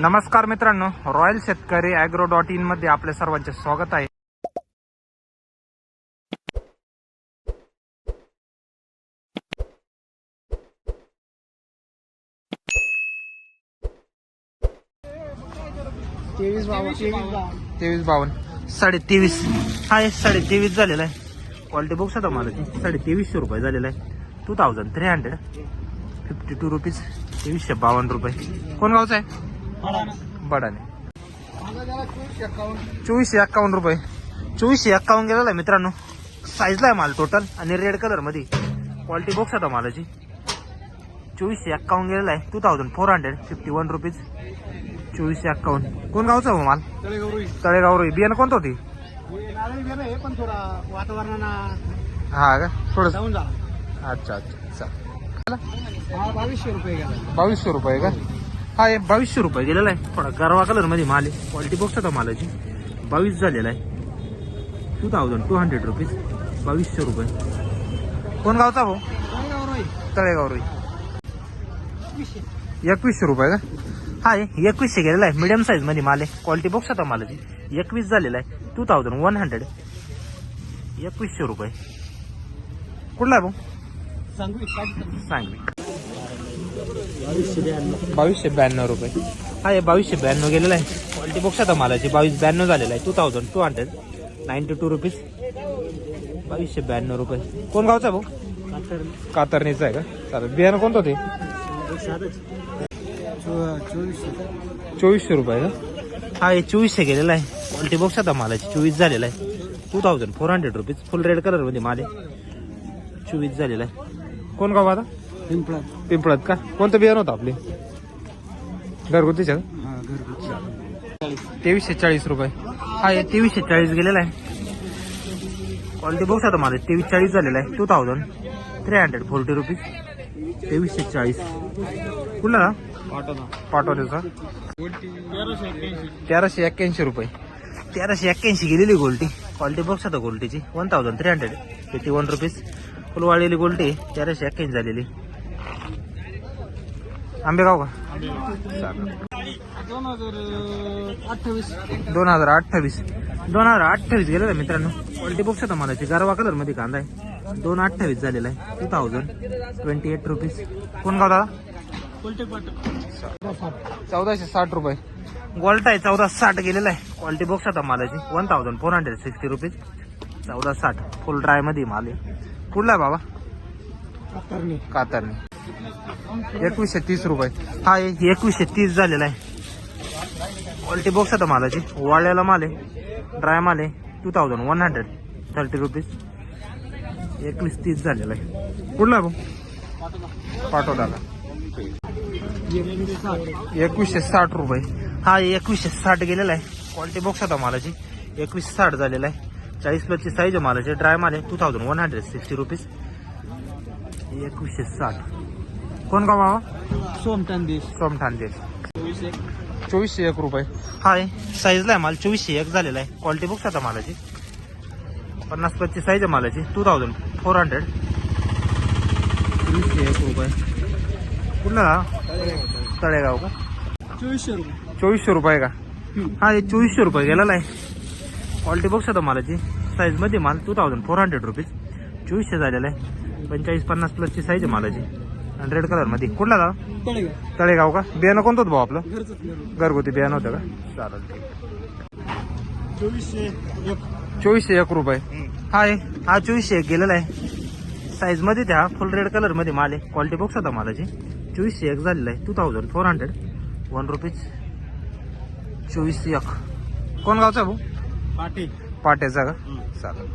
नमस्कार मित्रांनो रॉयल शेतकरी अॅग्रो डॉट इनमध्ये आपल्या सर्वांचे स्वागत आहे. तेवीस बावन्न साडे तेवीस. हा हे साडे तेवीस झालेला आहे. क्वालिटी बघू शकता मला साडे तेवीसशे रुपये झालेला आहे. Two thousand three hundred fifty two rupees तेवीसशे बावन्न रुपये. कोण गावचा आहे? बडाने. चोवीसशे एक्कावन्न रुपये. चोवीसशे एक्कावन्न गेलेला आहे मित्रांनो. साईजला आहे माल टोटल आणि रेड कलरमध्ये क्वालिटी बॉक्स आता मालाची. चोवीसशे एक्कावन्न गेलेला आहे. Two thousand four hundred fifty one rupees चोवीसशे एक्कावन्न. कोण गावचा हो माल? तळेगाव रोई बियाणं कोणतं होती? हा का? थोडं अच्छा अच्छा चल बावीसशे रुपये बावीसशे रुपये का? हा हे बावीसशे रुपये गेलेला आहे. थोडा गरवा कलरमध्ये माल आहे. क्वालिटी बॉक्स होता मालाची. बावीस झालेला आहे. Two thousand two hundred rupees बावीसशे रुपये. कोण गावचा भाऊ तळेगाव रोई एकवीसशे. रुपये का? हा एकवीसशे गेलेला आहे. मिडियम साईजमध्ये माल आहे. क्वालिटी बॉक्स होता मालाची. एकवीस झालेला आहे. टू थाउजंड वन हंड्रेड एकवीसशे रुपये. कुठला आहे भाऊ? सांगली बावीसशे ब्याण्णव रुपये. हा हे बावीसशे ब्याण्णव गेलेला आहे. क्वालिटी बॉक्स आता मालाची. बावीस ब्याण्णव झालेला आहे. Two thousand two hundred ninety two rupees बावीसशे ब्याण्णव रुपये. कोण गावचा आहे भाऊ? कातरणीचा आहे का? चालेल. बियाणं कोणतं ते चोवीसशे रुपये का? हा हे चोवीसशे गेलेला आहे. क्वालिटी बॉक्स आता मालाची. चोवीस झालेला आहे. Two thousand four hundred rupees full red कलरमध्ये माल आहे. चोवीस झालेला आहे. कोण गाव आता? पिंपळा पिंपळत का? कोणतं बियाणं होतं आपले? घरगुतीच्या का हा घरगुती तेवीसशे चाळीस रुपये. हा हे तेवीसशे चाळीस गेलेला आहे. क्वालिटी बघू शकता मला तेवीस चाळीस झालेला आहे. Two thousand three hundred forty rupees तेवीसशे चाळीस कुठला का पाठवण्याचा तेराशे एक्क्याऐंशी. रुपये. तेराशे एक्क्याऐंशी गेलेली गोल्टी. क्वालिटी बघू शकता गोल्टीची. One thousand three hundred eighty one rupees फुलवाळलेली गोल्टी. तेराशे एक्क्याऐंशी झालेली. आंबेगाव का? दोन हजार अठ्ठावीस. दोन हजार अठ्ठावीस. दोन हजार अठ्ठावीस गेलेला आहे मित्रांनो. क्वालिटी बॉक्स होता मला गरवा कलरमध्ये कांदा आहे. दोन अठ्ठावीस झालेला आहे. Two thousand twenty eight rupees कोण गाव दादा? चौदाशे साठ रुपये. गोल्ट आहे. चौदा साठ गेलेला आहे. क्वालिटी बॉक्स होता मालाची one thousand four hundred sixty rupees चौदा साठ. फुल ड्रायमध्ये माल आहे. कुठला आहे बाबा? करणे कातरणी. एकवीसशे तीस रुपये. हा एकवीसशे तीस झालेला आहे. क्वालिटी बॉक्स आता मालाची. वाळलेला माल आहे. ड्राय माल आहे. Two thousand one hundred thirty rupees एकवीस तीस झालेला आहे. कुठला भाऊ? पाठवताला एकवीसशे साठ रुपये. हा एकवीसशे साठ गेलेला आहे. क्वालिटी बॉक्स आता मालाची. एकवीसशे साठ झालेला आहे. चाळीस प्लसची साईज आहे मालाची. ड्राय माल आहे. Two thousand one hundred sixty rupees एकवीसशे साठ. कोण गाव बाबा सोमठाण दे चोवीसशे एक. रुपये. हाय साईजला आहे माल. चोवीसशे एक झालेला आहे. क्वालिटी बुक्स आता मालाची. पन्नास प्लसची साईज आहे मालाची. टू थाउजंड फोर हंड्रेड चोवीसशे एक रुपये. कुठला? तळेगाव का? चोवीसशे रुपये. चोवीसशे रुपये का? हा हे चोवीसशे रुपये गेलेला आहे. क्वालिटी बॉक्स आता मालाची. साईजमध्ये माल two thousand four hundred rupees चोवीसशे झालेला आहे. पंचेचाळीस पन्नास प्लसची साईज आहे मालाची. आणि रेड कलरमध्ये कुठला दादा तळेगाव. तळेगाव का? बियाणं कोणतं होतं भाऊ आपलं? घरगुती बियाणं होतं का? चालेल. ठीक चोवीसशे एक. चोवीसशे एक रुपये. हा आहे हा चोवीसशे एक गेलेला आहे. साईजमध्ये त्या फुल रेड कलरमध्ये माल आहे. क्वालिटी बॉक्स होता मालाची. चोवीसशे एक झालेला आहे. Two thousand four hundred one rupees चोवीसशे एक. कोण गावचा आहे भाऊ? पाटी पाट्याचा का? चालेल.